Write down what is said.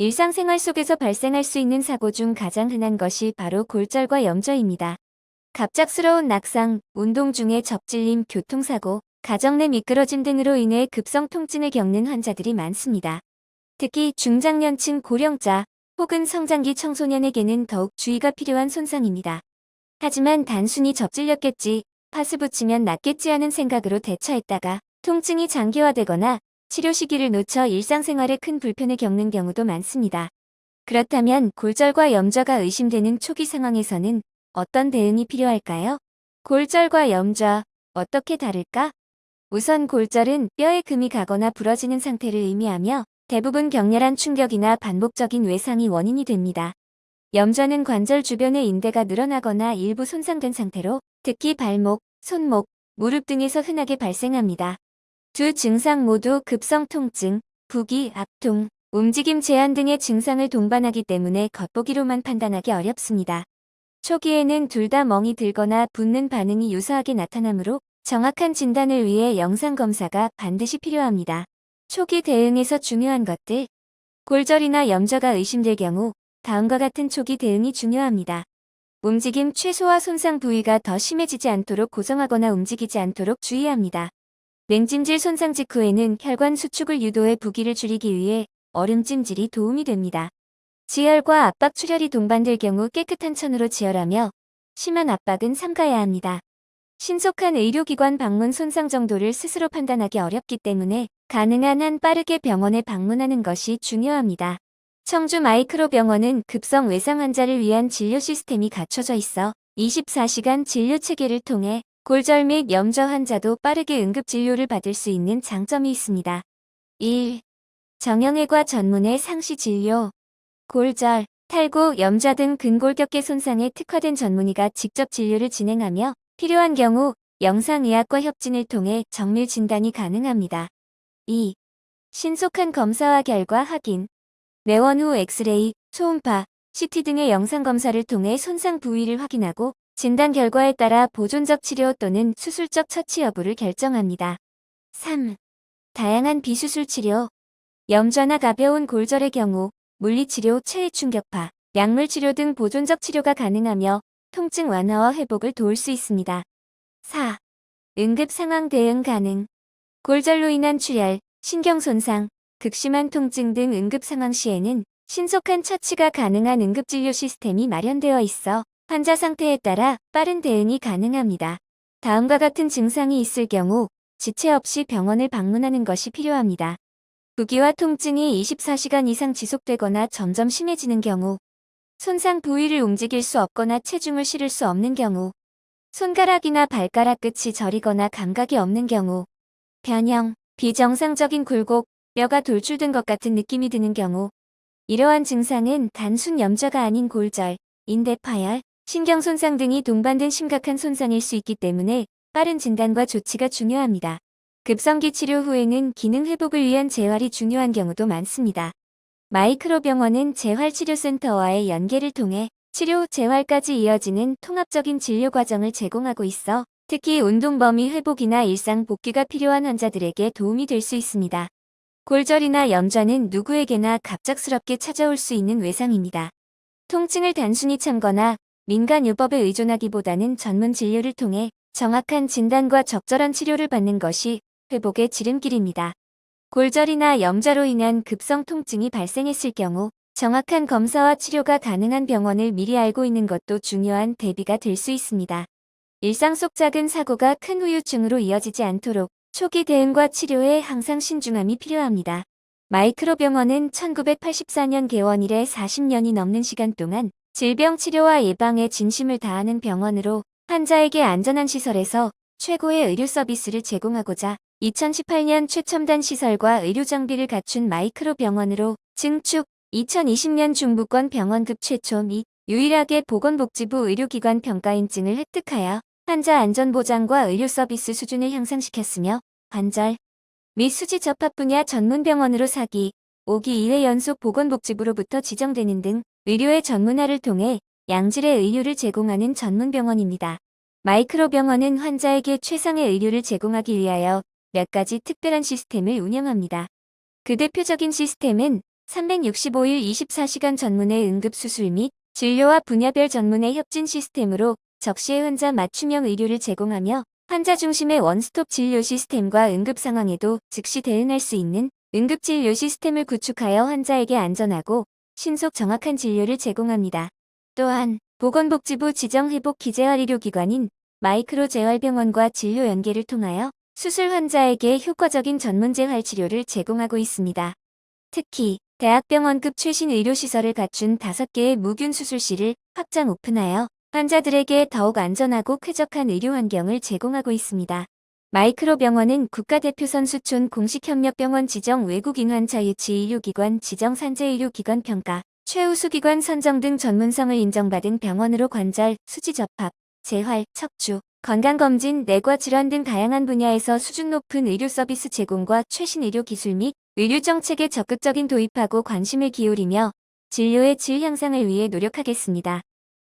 일상생활 속에서 발생할 수 있는 사고 중 가장 흔한 것이 바로 골절과 염좌입니다. 갑작스러운 낙상, 운동 중에 접질림, 교통사고, 가정 내 미끄러짐 등으로 인해 급성 통증을 겪는 환자들이 많습니다. 특히 중장년층 고령자 혹은 성장기 청소년에게는 더욱 주의가 필요한 손상입니다. 하지만 단순히 접질렸겠지, 파스 붙이면 낫겠지 하는 생각으로 대처했다가 통증이 장기화되거나 치료 시기를 놓쳐 일상생활에 큰 불편을 겪는 경우도 많습니다. 그렇다면 골절과 염좌가 의심되는 초기 상황에서는 어떤 대응이 필요할까요? 골절과 염좌, 어떻게 다를까? 우선 골절은 뼈에 금이 가거나 부러지는 상태를 의미하며 대부분 격렬한 충격이나 반복적인 외상이 원인이 됩니다. 염좌는 관절 주변의 인대가 늘어나거나 일부 손상된 상태로 특히 발목, 손목, 무릎 등에서 흔하게 발생합니다. 두 증상 모두 급성 통증, 부기, 압통, 움직임 제한 등의 증상을 동반하기 때문에 겉보기로만 판단하기 어렵습니다. 초기에는 둘 다 멍이 들거나 붓는 반응이 유사하게 나타나므로 정확한 진단을 위해 영상검사가 반드시 필요합니다. 초기 대응에서 중요한 것들. 골절이나 염좌가 의심될 경우 다음과 같은 초기 대응이 중요합니다. 움직임 최소화 손상 부위가 더 심해지지 않도록 고정하거나 움직이지 않도록 주의합니다. 냉찜질 손상 직후에는 혈관 수축을 유도해 부기를 줄이기 위해 얼음찜질이 도움이 됩니다. 지혈과 압박 출혈이 동반될 경우 깨끗한 천으로 지혈하며 심한 압박은 삼가야 합니다. 신속한 의료기관 방문 손상 정도를 스스로 판단하기 어렵기 때문에 가능한 한 빠르게 병원에 방문하는 것이 중요합니다. 청주 마이크로 병원은 급성 외상 환자를 위한 진료 시스템이 갖춰져 있어 24시간 진료 체계를 통해 골절 및 염좌 환자도 빠르게 응급 진료를 받을 수 있는 장점이 있습니다. 1. 정형외과 전문의 상시 진료 골절, 탈구, 염좌 등 근골격계 손상에 특화된 전문의가 직접 진료를 진행하며 필요한 경우 영상의학과 협진을 통해 정밀 진단이 가능합니다. 2. 신속한 검사와 결과 확인 내원 후 엑스레이, 초음파, CT 등의 영상검사를 통해 손상 부위를 확인하고 진단 결과에 따라 보존적 치료 또는 수술적 처치 여부를 결정합니다. 3. 다양한 비수술 치료 염좌나 가벼운 골절의 경우 물리치료, 체외충격파, 약물치료 등 보존적 치료가 가능하며 통증 완화와 회복을 도울 수 있습니다. 4. 응급 상황 대응 가능 골절로 인한 출혈, 신경손상, 극심한 통증 등 응급 상황 시에는 신속한 처치가 가능한 응급진료 시스템이 마련되어 있어 환자 상태에 따라 빠른 대응이 가능합니다. 다음과 같은 증상이 있을 경우 지체 없이 병원을 방문하는 것이 필요합니다. 부기와 통증이 24시간 이상 지속되거나 점점 심해지는 경우, 손상 부위를 움직일 수 없거나 체중을 실을 수 없는 경우, 손가락이나 발가락 끝이 저리거나 감각이 없는 경우, 변형, 비정상적인 굴곡, 뼈가 돌출된 것 같은 느낌이 드는 경우, 이러한 증상은 단순 염좌가 아닌 골절, 인대 파열, 신경 손상 등이 동반된 심각한 손상일 수 있기 때문에 빠른 진단과 조치가 중요합니다. 급성기 치료 후에는 기능 회복을 위한 재활이 중요한 경우도 많습니다. 마이크로 병원은 재활치료센터와의 연계를 통해 치료 후 재활까지 이어지는 통합적인 진료 과정을 제공하고 있어 특히 운동 범위 회복이나 일상 복귀가 필요한 환자들에게 도움이 될 수 있습니다. 골절이나 염좌는 누구에게나 갑작스럽게 찾아올 수 있는 외상입니다. 통증을 단순히 참거나 민간 요법에 의존하기보다는 전문 진료를 통해 정확한 진단과 적절한 치료를 받는 것이 회복의 지름길입니다. 골절이나 염좌로 인한 급성 통증이 발생했을 경우 정확한 검사와 치료가 가능한 병원을 미리 알고 있는 것도 중요한 대비가 될 수 있습니다. 일상 속 작은 사고가 큰 후유증으로 이어지지 않도록 초기 대응과 치료에 항상 신중함이 필요합니다. 마이크로 병원은 1984년 개원 이래 40년이 넘는 시간 동안 질병 치료와 예방에 진심을 다하는 병원으로 환자에게 안전한 시설에서 최고의 의료 서비스를 제공하고자 2018년 최첨단 시설과 의료 장비를 갖춘 마이크로 병원으로 증축 2020년 중부권 병원급 최초 및 유일하게 보건복지부 의료기관 평가 인증을 획득하여 환자 안전 보장과 의료 서비스 수준을 향상시켰으며 관절 및 수지 접합 분야 전문 병원으로 사기 5기 2회 연속 보건복지부로부터 지정되는 등 의료의 전문화를 통해 양질의 의료를 제공하는 전문 병원입니다. 마이크로 병원은 환자에게 최상의 의료를 제공하기 위하여 몇 가지 특별한 시스템을 운영합니다. 그 대표적인 시스템은 365일 24시간 전문의 응급수술 및 진료와 분야별 전문의 협진 시스템으로 적시에 환자 맞춤형 의료를 제공하며 환자 중심의 원스톱 진료 시스템과 응급 상황에도 즉시 대응할 수 있는 응급 진료 시스템을 구축하여 환자에게 안전하고 신속 정확한 진료를 제공합니다. 또한 보건복지부 지정 회복 기재활 의료기관인 마이크로 재활병원과 진료 연계를 통하여 수술 환자에게 효과적인 전문 재활 치료를 제공하고 있습니다. 특히 대학병원급 최신 의료시설을 갖춘 5개의 무균 수술실을 확장 오픈하여 환자들에게 더욱 안전하고 쾌적한 의료 환경을 제공하고 있습니다. 마이크로 병원은 국가대표선 수촌 공식협력병원 지정 외국인 환자 유치 의료기관 지정 산재 의료기관 평가, 최우수 기관 선정 등 전문성을 인정받은 병원으로 관절, 수지 접합, 재활, 척추, 건강검진, 내과 질환 등 다양한 분야에서 수준 높은 의료 서비스 제공과 최신 의료 기술 및 의료 정책에 적극적인 도입하고 관심을 기울이며 진료의 질 향상을 위해 노력하겠습니다.